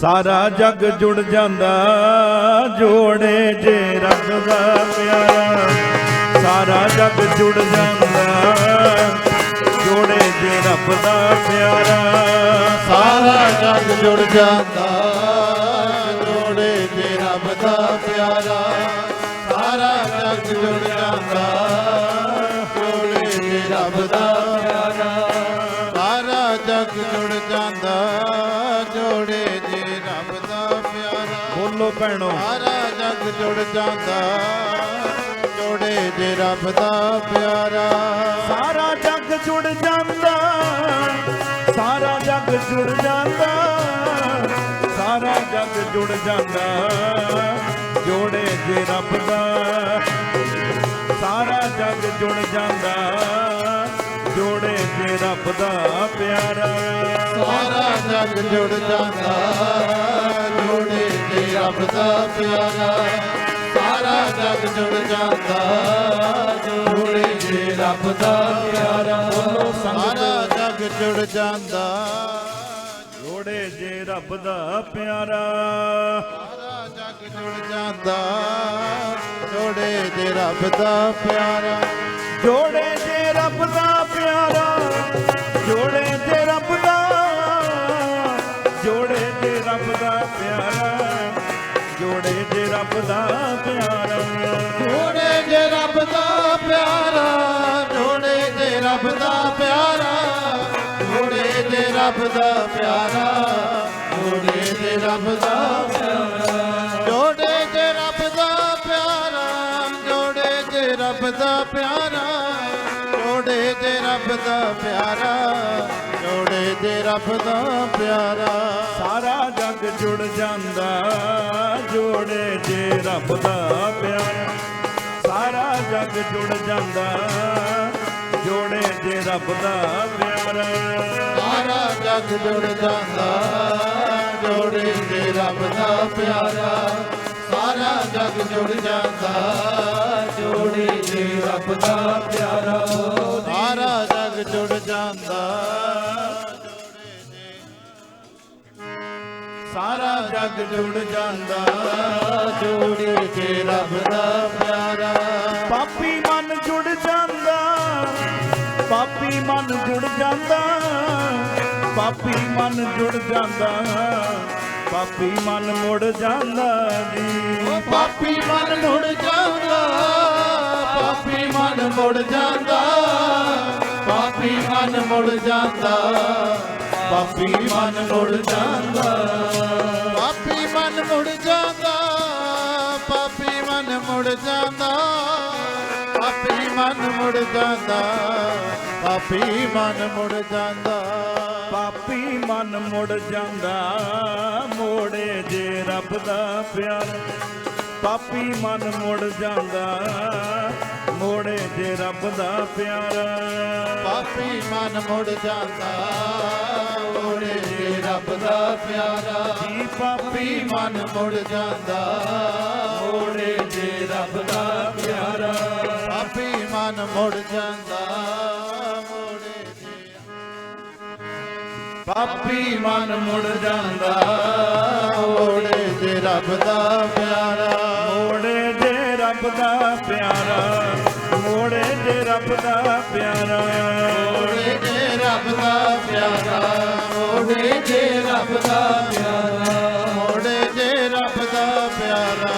ਸਾਰਾ ਜਗ ਜੁੜ ਜਾਂਦਾ, ਜੋੜੇ ਜੇ ਰੱਬ ਦਾ ਪਿਆਰਾ ਸਾਰਾ ਜਗ ਜੁੜ ਜਾਂਦਾ, ਜੋੜੇ ਜੇ ਰੱਬ ਦਾ ਪਿਆਰਾ ਸਾਰਾ ਜਗ ਜੁੜ ਜਾਂਦਾ, ਜੋੜੇ ਜੇ ਰੱਬ ਦਾ ਪਿਆਰਾ ਸਾਰਾ ਜਗ ਜੁੜ ਜਾਂਦਾ, ਜੋੜੇ ਜੇ ਰੱਬ ਦਾ ਪਿਆਰਾ ਸਾਰਾ ਜਗ ਜੁੜ ਜਾਂਦਾ, ਜੋੜੇ ਬੋਲੋ ਭੈਣੋ। ਸਾਰਾ ਜੱਗ ਜੁੜ ਜਾਂਦਾ ਜੋੜੇ ਜੇ ਰੱਬ ਦਾ ਪਿਆਰਾ। ਸਾਰਾ ਜੱਗ ਜੁੜ ਜਾਂਦਾ ਸਾਰਾ ਜੱਗ ਜੁੜ ਜਾਂਦਾ ਸਾਰਾ ਜੱਗ ਜੁੜ ਜਾਂਦਾ ਜੋੜੇ ਜੇ ਰੱਬ ਦਾ। ਸਾਰਾ ਜੱਗ ਜੁੜ ਜਾਂਦਾ ਜੋੜੇ ਜੇ ਰੱਬ ਦਾ ਪਿਆਰਾ। ਸਾਰਾ ਜੱਗ ਜੁੜ ਜਾਂਦਾ ਜੋੜੇ ਤੇ ਰੱਬ ਦਾ ਪਿਆਰਾ, ਸਾਰਾ ਜਗ ਜੁੜ ਜਾਂਦਾ। ਜੋੜੇ ਤੇ ਰੱਬ ਦਾ ਪਿਆਰਾ ਸਾਰਾ ਜਗ ਜੁੜ ਜਾਂਦਾ। ਜੋੜੇ ਜੇ ਰੱਬ ਦਾ ਪਿਆਰਾ, ਸਾਰਾ ਜਗ ਜੁੜ ਜਾਂਦਾ। ਜੋੜੇ ਜੇ ਰੱਬ ਦਾ ਪਿਆਰਾ, ਜੋੜੇ ਜੇ ਰੱਬ ਦਾ ਪਿਆਰਾ। ਰੱਬ ਦਾ ਪਿਆਰਾ। ਜੋੜੇ ਜੇ ਰੱਬ ਦਾ ਪਿਆਰਾ ਜੋੜੇ ਜੇ ਰੱਬ ਦਾ ਪਿਆਰਾ ਜੋੜੇ ਜੇ ਰੱਬ ਦਾ ਪਿਆਰਾ ਜੋੜੇ ਜੇ ਰੱਬ ਦਾ ਪਿਆਰਾ। ਜੋੜੇ ਜੇ ਰੱਬ ਦਾ ਪਿਆਰਾ ਜੋੜੇ ਜੇ ਰੱਬ ਦਾ ਪਿਆਰਾ ਜੋੜੇ ਜੇ ਰੱਬ ਦਾ ਪਿਆਰਾ। ਜੇ ਰੱਬ ਦਾ ਪਿਆਰਾ। ਸਾਰਾ ਜੱਗ ਜੁੜ ਜਾਂਦਾ ਜੋੜੇ ਜੇ ਰੱਬ ਦਾ ਪਿਆਰਾ। ਸਾਰਾ ਜੱਗ ਜੁੜ ਜਾਂਦਾ ਜੋੜੇ ਜੇ ਰੱਬ ਦਾ ਪਿਆਰਾ। ਸਾਰਾ ਜੱਗ ਜੁੜ ਜਾਂਦਾ ਜੋੜੇ ਤੇ ਰੱਬ ਦਾ ਪਿਆਰਾ। ਸਾਰਾ ਜੱਗ ਜੁੜ ਜਾਂਦਾ ਜੋੜੇ ਤੇ ਰੱਬ ਦਾ ਪਿਆਰਾ। ਸਾਰਾ ਜੱਗ ਜੁੜ ਜਾਂਦਾ ਜੱਗ ਜੁੜ ਜਾਂਦਾ। ਜੋੜੇ ਤੇ ਰੱਬ ਦਾ ਪਿਆਰਾ। ਪਾਪੀ ਮਨ ਜੁੜ ਜਾਂਦਾ। ਪਾਪੀ ਮਨ ਜੁੜ ਜਾਂਦਾ। ਪਾਪੀ ਮਨ ਜੁੜ ਜਾਂਦਾ। ਪਾਪੀ ਮਨ ਮੁੜ ਜਾਂਦਾ ਜੀ। ਪਾਪੀ ਮਨ ਮੁੜ ਜਾਂਦਾ। ਪਾਪੀ ਮਨ ਮੁੜ ਜਾਂਦਾ। ਪਾਪੀ ਮਨ ਮੁੜ ਜਾਂਦਾ। ਪਾਪੀ ਮਨ ਮੁੜ ਜਾਂਦਾ। ਜਾਂਦਾ, ਪਾਪੀ ਮਨ ਮੁੜ ਜਾਂਦਾ, ਪਾਪੀ ਮਨ ਮੁੜ ਜਾਂਦਾ, ਪਾਪੀ ਮਨ ਮੁੜ ਜਾਂਦਾ। ਪਾਪੀ ਮਨ ਮੁੜ ਜਾਂਦਾ, ਮੋੜੇ ਜੇ ਰੱਬ ਦਾ ਪਿਆਰ। ਪਾਪੀ ਮਨ ਮੁੜ ਜਾਂਦਾ ਮੋੜੇ ਜੇ ਰੱਬ ਦਾ ਪਿਆਰ। ਪਾਪੀ ਮਨ ਮੁੜ ਜਾਂਦਾ ਓੜੇ ਜੇ ਰੱਬ ਦਾ ਪਿਆਰਾ। ਜੀ ਪਾਪੀ ਮਨ ਮੁੜ ਜਾਂਦਾ ਓੜੇ ਜੇ ਰੱਬ ਦਾ ਪਿਆਰਾ। ਪਾਪੀ ਮਨ ਮੁੜ ਜਾਂਦਾ ਓੜੇ ਜੇ ਪਾਪੀ ਮਨ ਮੁੜ ਜਾਂਦਾ ਓੜੇ ਜੇ ਰੱਬ ਦਾ ਪਿਆਰਾ। ਮੋੜੇ ਜੇ ਰੱਬ ਦਾ ਪਿਆਰਾ। ਮੋੜੇ ਰੱਬ ਦਾ ਪਿਆਰਾ। ਓੜੇ ਜੇ ਰੱਬ ਦਾ ਪਿਆਰਾ ਓੜੇ ਜੇ ਰੱਬ ਦਾ ਪਿਆਰਾ। ਓੜੇ ਜੇ ਰੱਬ ਦਾ ਪਿਆਰਾ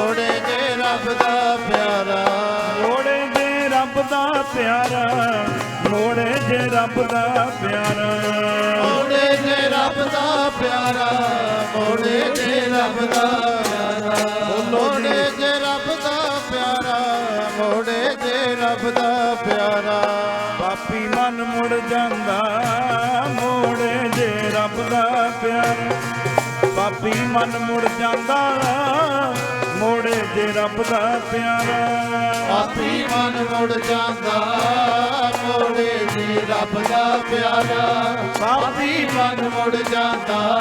ਓੜੇ ਜੇ ਰੱਬ ਦਾ ਪਿਆਰਾ। ਮੋੜੇ ਜੇ ਰੱਬ ਦਾ ਪਿਆਰਾ ਮੋੜੇ ਜੇ ਰੱਬ ਦਾ ਪਿਆਰਾ। ਓੜੇ ਜੇ ਰੱਬ ਦਾ ਪਿਆਰਾ ਓੜੇ ਜੇ ਰੱਬ ਦਾ ਪਿਆਰਾ। ਓੜੇ ਪਾਪੀ ਮਨ ਮੁੜ ਜਾਂਦਾ। ਮੋੜੇ ਜੇ ਰੱਬ ਦਾ ਪਿਆਰਾ। ਪਾਪੀ ਮਨ ਮੁੜ ਜਾਂਦਾ, ਮੋੜੇ ਜੀ ਰੱਬ ਦਾ ਪਿਆਰਾ। ਪਾਪੀ ਮਨ ਮੁੜ ਜਾਂਦਾ,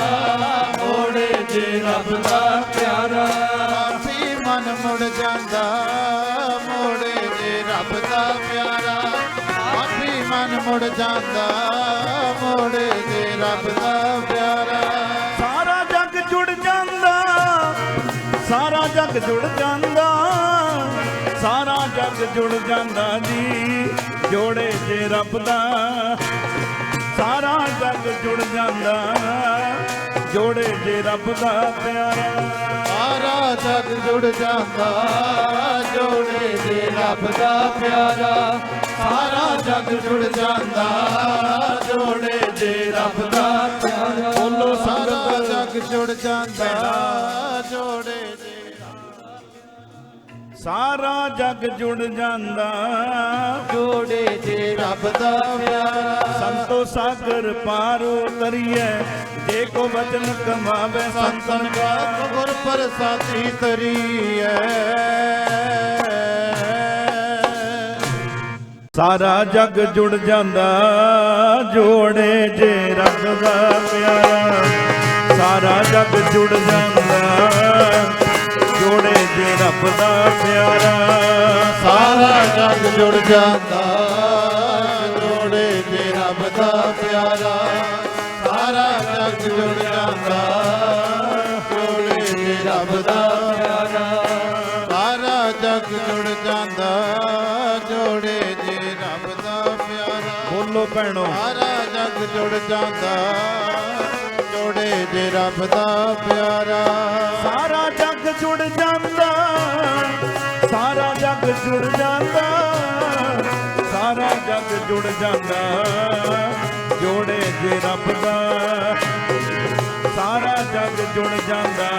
ਮੋੜੇ ਜੀ ਰੱਬ ਦਾ ਪਿਆਰਾ। ਪਾਪੀ ਮਨ ਮੁੜ ਜਾਂਦਾ, ਮੋੜੇ ਜੀ ਰੱਬ ਦਾ ਪਿਆਰਾ। ਪਾਪੀ ਮਨ ਮੁੜ ਜਾਂਦਾ, ਮੋੜੇ ਜੀ ਰੱਬ ਦਾ ਪਿਆਰਾ। ਸਾਰਾ ਜੱਗ ਜੁੜ ਜਾਂਦਾ, ਸਾਰਾ ਜੱਗ ਜੁੜ ਜਾਂਦਾ ਜੀ। ਜੋੜੇ ਜੇ ਰੱਬ ਦਾ, ਸਾਰਾ ਜੱਗ ਜੁੜ ਜਾਂਦਾ। ਜੋੜੇ ਜੇ ਰੱਬ ਦਾ ਪਿਆਰਾ, ਸਾਰਾ ਜਗ ਜੁੜ ਜਾਂਦਾ। ਜੋੜੇ ਜੇ ਰੱਬ ਦਾ ਪਿਆਰਾ, ਸਾਰਾ ਜਗ ਜੁੜ ਜਾਂਦਾ। ਜੋੜੇ ਦੇ ਰੱਬ ਦਾ ਪਿਆਰਾ, ਬੋਲੋ ਸਾਰਾ ਸੰਗਤ ਜਗ ਜੁੜ ਜਾਂਦਾ, ਜੋੜੇ ਸਾਰਾ ਜੱਗ ਜੁੜ ਜਾਂਦਾ। ਜੋੜੇ ਦੇ ਰੱਬ ਦਾ ਪਿਆਰਾ। ਸੰਤੋ ਸਾਗਰ ਪਾਰੋ ਤਰੀਏ ਜੇ ਕੋ ਵਚਨ ਕਮਾਵੇ ਸੰਤਨ ਕਾ। ਗੁਰ ਪ੍ਰਸਾਦੀ ਤਰੀਐ। ਸਾਰਾ ਜੱਗ ਜੁੜ ਜਾਂਦਾ। ਜੋੜੇ ਜੇ ਰੱਬ ਦਾ ਪਿਆਰਾ। ਸਾਰਾ ਜੱਗ ਜੁੜ ਜਾਂਦਾ। ਜੇ ਰੱਬ ਦਾ ਪਿਆਰਾ ਸਾਰਾ ਜਗ ਜੁੜ ਜਾਂਦਾ। ਜੋੜੇ ਦੇ ਰੱਬ ਦਾ ਪਿਆਰਾ ਸਾਰਾ ਜਗ ਜੁੜ ਜਾਂਦਾ। ਜੋੜੇ ਦੇ ਰੱਬ ਦਾ ਪਿਆਰਾ ਸਾਰਾ ਜਗ ਜੁੜ ਜਾਂਦਾ। ਜੋੜੇ ਦੇ ਰੱਬ ਦਾ ਪਿਆਰਾ ਬੋਲੋ ਭੈਣੋ। ਸਾਰਾ ਜਗ ਜੁੜ ਜਾਂਦਾ। ਜੋੜੇ ਦੇ ਰੱਬ ਦਾ ਪਿਆਰਾ ਸਾਰਾ ਜੁੜ ਜਾਂਦਾ, ਸਾਰਾ ਜੱਗ ਜੁੜ ਜਾਂਦਾ, ਸਾਰਾ ਜੱਗ ਜੁੜ ਜਾਂਦਾ। ਜੋੜੇ ਜੇ ਰੱਬ ਦਾ, ਸਾਰਾ ਜੱਗ ਜੁੜ ਜਾਂਦਾ।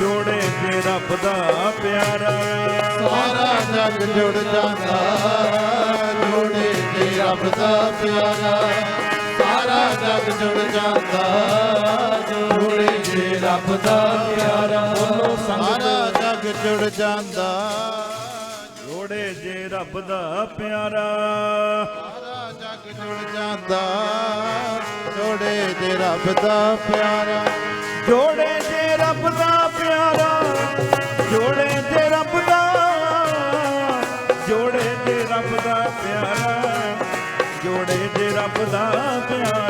ਜੋੜੇ ਜੇ ਰੱਬ ਦਾ ਪਿਆਰਾ। ਸਾਰਾ ਜਗ ਜੁੜ ਜਾਂਦਾ, ਜੋੜੇ ਤੇ ਰੱਬ ਦਾ ਪਿਆਰਾ। ਸਾਰਾ ਜਗ ਜੁੜ ਜਾਂਦਾ, ਜੋੜੇ ਤੇ ਰੱਬ ਦਾ ਪਿਆਰਾ। ਜਾਂਦਾ ਜੋੜੇ ਜੇ ਰੱਬ ਦਾ ਪਿਆਰਾ। ਸਾਰਾ ਜਗ ਜੁੜ ਜਾਂਦਾ ਜੋੜੇ ਤੇ ਰੱਬ ਦਾ ਪਿਆਰਾ। ਜੋੜੇ ਜੇ ਰੱਬ ਦਾ ਪਿਆਰਾ ਜੋੜੇ ਜੇ ਰੱਬ ਦਾ ਜੋੜੇ ਜੇ ਰੱਬ ਦਾ ਪਿਆਰਾ ਜੋੜੇ ਜੇ ਰੱਬ ਦਾ ਪਿਆਰਾ।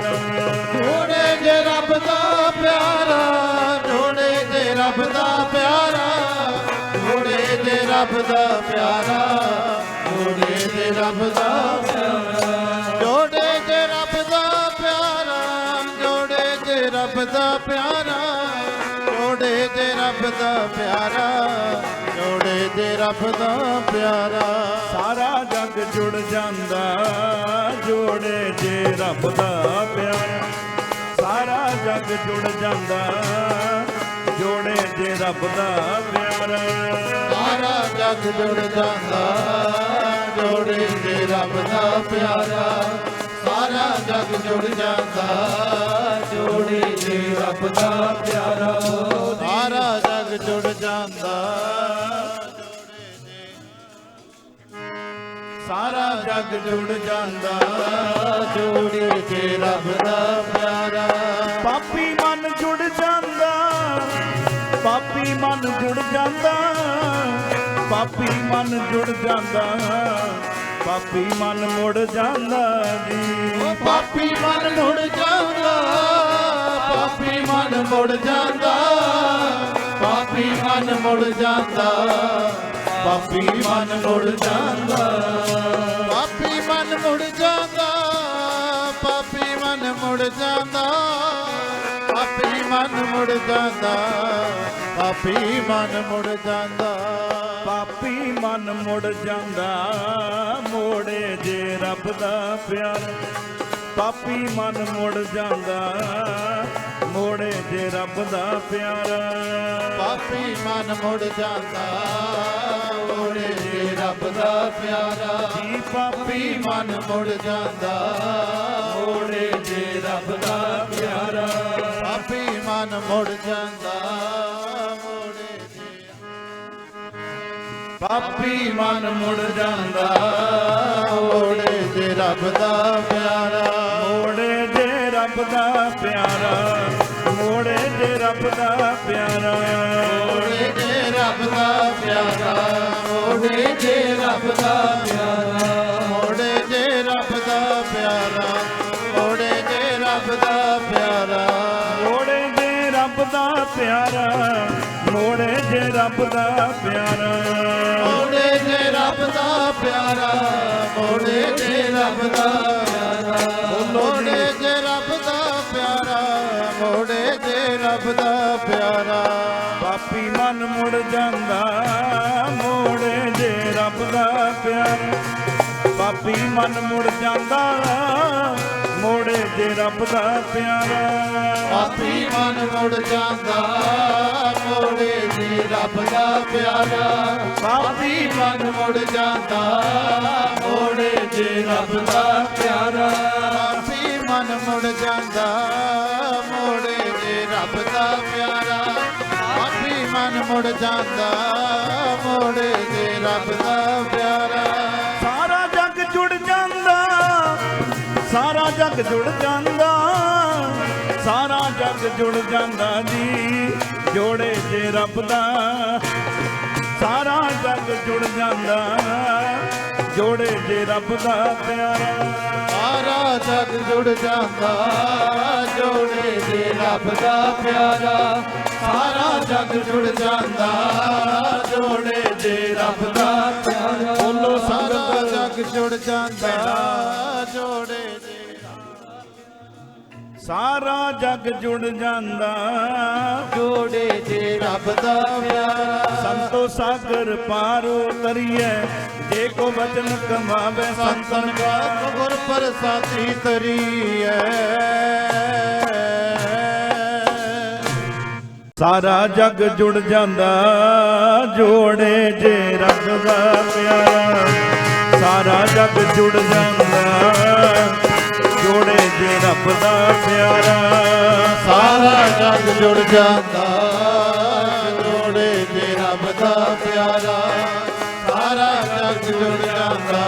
ਰੱਬ ਦਾ ਪਿਆਰਾ, ਜੋੜੇ ਤੇ ਰੱਬ ਦਾ ਪਿਆਰਾ। ਜੋੜੇ ਤੇ ਰੱਬ ਦਾ ਪਿਆਰਾ, ਜੋੜੇ ਤੇ ਰੱਬ ਦਾ ਪਿਆਰਾ। ਜੋੜੇ ਤੇ ਰੱਬ ਦਾ ਪਿਆਰਾ, ਜੋੜੇ ਤੇ ਰੱਬ ਦਾ ਪਿਆਰਾ। ਸਾਰਾ ਜੱਗ ਜੁੜ ਜਾਂਦਾ, ਜੋੜੇ ਜੇ ਰੱਬ ਦਾ ਪਿਆਰਾ। ਸਾਰਾ ਜੱਗ ਜੁੜ ਜਾਂਦਾ ਜੋੜੇ ਜੇ ਰੱਬ ਦਾ ਪਿਆਰਾ। ਸਾਰਾ ਜਗ ਜੁੜ ਜਾਂਦਾ ਜੋੜੇ ਤੇ ਰੱਬ ਦਾ ਪਿਆਰਾ। ਸਾਰਾ ਜਗ ਜੁੜ ਜਾਂਦਾ ਜੋੜੇ ਤੇ ਰੱਬ ਦਾ ਪਿਆਰਾ। ਸਾਰਾ ਜਗ ਜੁੜ ਜਾਂਦਾ ਸਾਰਾ ਜੱਗ ਜੁੜ ਜਾਂਦਾ ਜੋੜੇ ਤੇ ਰੱਬ ਦਾ ਪਿਆਰਾ। ਪਾਪੀ ਪਾਪੀ ਮਨ ਜੁੜ ਜਾਂਦਾ। ਪਾਪੀ ਮਨ ਜੁੜ ਜਾਂਦਾ। ਪਾਪੀ ਮਨ ਮੁੜ ਜਾਂਦਾ ਜੀ। ਉਹ ਪਾਪੀ ਮਨ ਮੁੜ ਜਾਂਦਾ। ਪਾਪੀ ਮਨ ਮੁੜ ਜਾਂਦਾ। ਪਾਪੀ ਮਨ ਮੁੜ ਜਾਂਦਾ। ਪਾਪੀ ਮਨ ਮੁੜ ਜਾਂਦਾ। ਪਾਪੀ ਮਨ ਮੁੜ ਜਾਂਦਾ। ਪਾਪੀ ਮਨ ਮੁੜ ਜਾਂਦਾ। ਮਨ ਮੁੜ ਜਾਂਦਾ ਪਾਪੀ ਮਨ ਮੁੜ ਜਾਂਦਾ। ਪਾਪੀ ਮਨ ਮੁੜ ਜਾਂਦਾ ਮੋੜੇ ਜੇ ਰੱਬ ਦਾ ਪਿਆਰ। ਪਾਪੀ ਮਨ ਮੁੜ ਜਾਂਦਾ ਮੋੜੇ ਜੇ ਰੱਬ ਦਾ ਪਿਆਰ। ਪਾਪੀ ਮਨ ਮੁੜ ਜਾਂਦਾ ਓੜੇ ਜੇ ਰੱਬ ਦਾ ਪਿਆਰਾ ਜੀ ਪਾਪੀ ਮਨ ਮੁੜ ਜਾਂਦਾ। ਓੜੇ ਜੇ ਰੱਬ ਦਾ ਪਿਆਰਾ ਪਾਪੀ ਮਨ ਮੁੜ ਜਾਂਦਾ। ਓੜੇ ਜੇ ਪਾਪੀ ਮਨ ਮੁੜ ਜਾਂਦਾ। ਓੜੇ ਜੇ ਰੱਬ ਦਾ ਪਿਆਰਾ ਮੋੜੇ ਜੇ ਰੱਬ ਦਾ ਪਿਆਰਾ ਮੋੜੇ ਜੇ ਰੱਬ ਦਾ ਪਿਆਰਾ। ਓੜੇ ਜੇ ਰੱਬ ਦਾ ਪਿਆਰਾ। ਓੜੇ ਜੇ ਰੱਬ ਦਾ ਪਿਆਰਾ। ਓੜੇ ਜੇ ਰੱਬ ਦਾ ਪਿਆਰਾ ਓੜੇ ਜੇ ਰੱਬ ਦਾ ਪਿਆਰਾ। ਮੋੜੇ ਜੇ ਰੱਬ ਦਾ ਪਿਆਰਾ ਮੋੜੇ ਜੇ ਰੱਬ ਦਾ ਪਿਆਰਾ। ਮੋੜੇ ਜੇ ਰੱਬ ਦਾ ਪਿਆਰਾ ਮੋੜੇ ਜੇ ਰੱਬ ਦਾ ਪਿਆਰਾ। ਮੋੜੇ ਜੇ ਰੱਬ ਦਾ ਪਿਆਰਾ ਮੋੜੇ ਜੇ ਰੱਬ ਦਾ ਪਿਆਰਾ। ਪਾਪੀ ਮਨ ਮੁੜ ਜਾਂਦਾ ਦਾ ਪਿਆਰ। ਪਾਪੀ ਮਨ ਮੁੜ ਜਾਂਦਾ, ਮੋੜੇ ਜੇ ਰੱਬ ਦਾ ਪਿਆਰਾ। ਪਾਪੀ ਮਨ ਮੁੜ ਜਾਂਦਾ, ਮੋੜੇ ਜੇ ਰੱਬ ਦਾ ਪਿਆਰਾ। ਪਾਪੀ ਮਨ ਮੁੜ ਜਾਂਦਾ, ਮੋੜੇ ਜੇ ਰੱਬ ਦਾ ਪਿਆਰਾ। ਪਾਪੀ ਮਨ ਮੁੜ ਜਾਂਦਾ, ਮੋੜੇ ਜੇ ਰੱਬ ਦਾ ਪਿਆਰਾ। ਪਾਪੀ ਮਨ ਮੁੜ ਜਾਂਦਾ, ਮੋੜੇ ਜੇ ਰੱਬ ਦਾ ਜੱਗ ਜੁੜ ਜਾਂਦਾ ਸਾਰਾ ਜੱਗ ਜੁੜ ਜਾਂਦਾ ਜੀ ਜੋੜੇ ਜੇ ਰੱਬ ਦਾ। ਸਾਰਾ ਜੱਗ ਜੁੜ ਜਾਂਦਾ ਜੋੜੇ ਜੇ ਰੱਬ ਦਾ ਪਿਆਰਾ। ਸਾਰਾ ਜਗ ਜੁੜ ਜਾਂਦਾ ਜੋੜੇ ਜੇ ਰੱਬ ਦਾ ਪਿਆਰਾ। ਸਾਰਾ ਜਗ ਜੁੜ ਜਾਂਦਾ ਜੋੜੇ ਜੇ ਰੱਬ ਦਾ ਪਿਆਰਾ। ਬੋਲੋ ਸਾਰਾ ਜਗ ਜੁੜ ਜਾਂਦਾ ਜੋੜੇ ਸਾਰਾ ਜੱਗ ਜੁੜ ਜਾਂਦਾ। ਜੋੜੇ ਜੇ ਰੱਬ ਦਾ ਪਿਆਰਾ। ਸੰਤੋ ਸਾਗਰ ਪਾਰੋ ਤਰੀਐ ਜੇ ਕੋ ਬਚਨ ਕਮਾਵੇ ਸੰਤਨ ਕਾ ਗੁਰ ਪ੍ਰਸਾਦੀ ਤਰੀਐ। ਸਾਰਾ ਜੱਗ ਜੁੜ ਜਾਂਦਾ। ਜੋੜੇ ਜੇ ਰੱਬ ਦਾ ਪਿਆਰਾ। ਸਾਰਾ ਜੱਗ ਜੁੜ ਜਾਂਦਾ। ਜੇ ਰੱਬ ਦਾ ਪਿਆਰਾ। ਸਾਰਾ ਜਗ ਜੁੜ ਜਾਂਦਾ। ਜੋੜੇ ਜੇ ਰੱਬ ਦਾ ਪਿਆਰਾ। ਸਾਰਾ ਜਗ ਜੁੜ ਜਾਂਦਾ।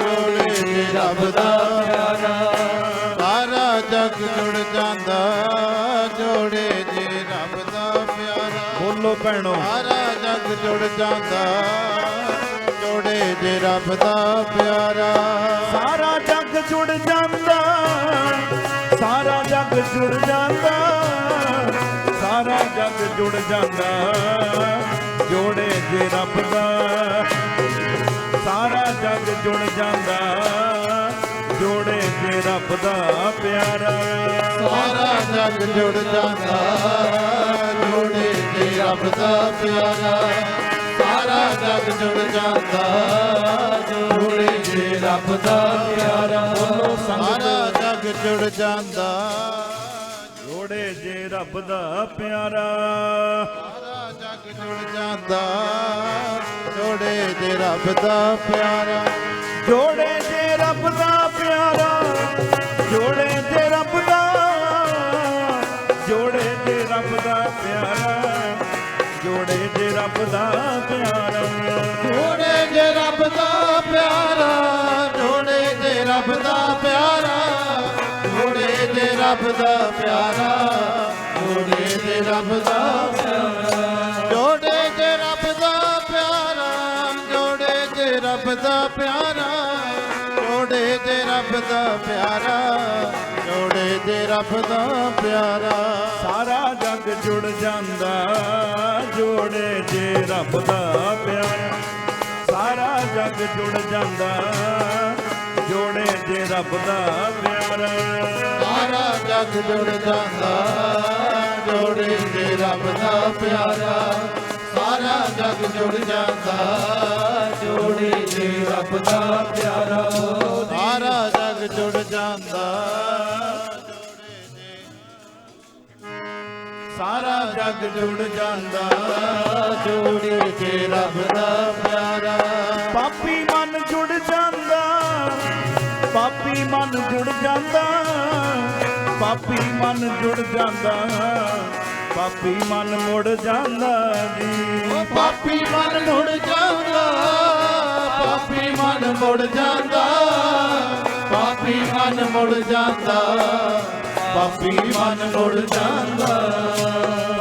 ਜੋੜੇ ਜੇ ਰੱਬ ਦਾ ਪਿਆਰਾ। ਸਾਰਾ ਜਗ ਜੁੜ ਜਾਂਦਾ। ਜੋੜੇ ਜੇ ਰੱਬ ਦਾ ਪਿਆਰਾ। ਬੋਲੋ ਭੈਣੋ। ਸਾਰਾ ਜਗ ਜੁੜ ਜਾਂਦਾ। ਜੇ ਰੱਬ ਦਾ ਪਿਆਰਾ। ਸਾਰਾ ਜੱਗ ਜੁੜ ਜਾਂਦਾ ਸਾਰਾ ਜੱਗ ਜੁੜ ਜਾਂਦਾ ਸਾਰਾ ਜੱਗ ਜੁੜ ਜਾਂਦਾ। ਜੋੜੇ ਜੇ ਰੱਬ ਦਾ ਸਾਰਾ ਜੱਗ ਜੁੜ ਜਾਂਦਾ। ਜੋੜੇ ਜੇ ਰੱਬ ਦਾ ਪਿਆਰਾ। ਸਾਰਾ ਜਗ ਜੁੜ ਜਾਂਦਾ ਜੋੜੇ ਜੇ ਰੱਬ ਦਾ ਪਿਆਰਾ। ਸਾਰਾ ਜਗ ਜੁੜ ਜਾਂਦਾ, ਜੋੜੇ ਜੇ ਰੱਬ ਦਾ ਪਿਆਰਾ। ਬੋਲੋ ਸਾਰਾ ਜਗ ਜੁੜ ਜਾਂਦਾ, ਜੋੜੇ ਜੇ ਰੱਬ ਦਾ ਪਿਆਰਾ। ਸਾਰਾ ਜਗ ਜੁੜ ਜਾਂਦਾ, ਜੋੜੇ ਜੇ ਰੱਬ ਦਾ ਪਿਆਰਾ। ਜੋੜੇ ਜੇ ਰੱਬ ਦਾ ਪਿਆਰਾ, ਜੋੜੇ ਰੱਬ ਦਾ ਪਿਆਰਾ। ਜੋੜੇ ਜੇ ਰੱਬ ਦਾ ਪਿਆਰਾ ਜੋੜੇ ਜੇ ਰੱਬ ਦਾ ਪਿਆਰਾ ਜੋੜੇ ਜੇ ਰੱਬ ਦਾ ਪਿਆਰਾ ਜੋੜੇ ਜੇ ਰੱਬ ਦਾ ਪਿਆਰਾ। ਜੋੜੇ ਜੇ ਰੱਬ ਦਾ ਪਿਆਰਾ ਜੋੜੇ ਜੇ ਰੱਬ ਦਾ ਪਿਆਰਾ। ਰੱਬ ਦਾ ਪਿਆਰਾ, ਜੋੜੇ ਜੇ ਰੱਬ ਦਾ ਪਿਆਰਾ। ਸਾਰਾ ਜੱਗ ਜੁੜ ਜਾਂਦਾ, ਜੋੜੇ ਜੇ ਰੱਬ ਦਾ ਪਿਆਰਾ। ਸਾਰਾ ਜੱਗ ਜੁੜ ਜਾਂਦਾ, ਜੋੜੇ ਜੇ ਰੱਬ ਦਾ ਪਿਆਰਾ। ਸਾਰਾ ਜੱਗ ਜੁੜ ਜਾਂਦਾ, ਜੋੜੇ ਤੇ ਰੱਬ ਦਾ ਪਿਆਰਾ। ਸਾਰਾ ਜਗ ਜੁੜ ਜਾਂਦਾ, ਜੋੜੇ ਤੇ ਰੱਬ ਦਾ ਪਿਆਰਾ। ਸਾਰਾ ਜਗ ਜੁੜ ਜਾਂਦਾ, ਸਾਰਾ ਜਗ ਜੁੜ ਜਾਂਦਾ, ਜੋੜੇ ਜੇ ਰੱਬ ਦਾ ਪਿਆਰਾ। ਪਾਪੀ ਮਨ ਜੁੜ ਜਾਂਦਾ, ਪਾਪੀ ਮਨ ਜੁੜ ਜਾਂਦਾ, ਪਾਪੀ ਮਨ ਜੁੜ ਜਾਂਦਾ। ਪਾਪੀ ਮਨ ਮੁੜ ਜਾਂਦਾ ਜੀ ਉਹ ਪਾਪੀ ਮਨ ਮੁੜ ਜਾਂਦਾ, ਪਾਪੀ ਮਨ ਮੁੜ ਜਾਂਦਾ, ਪਾਪੀ ਮਨ ਮੁੜ ਜਾਂਦਾ, ਪਾਪੀ ਮਨ ਮੁੜ ਜਾਂਦਾ।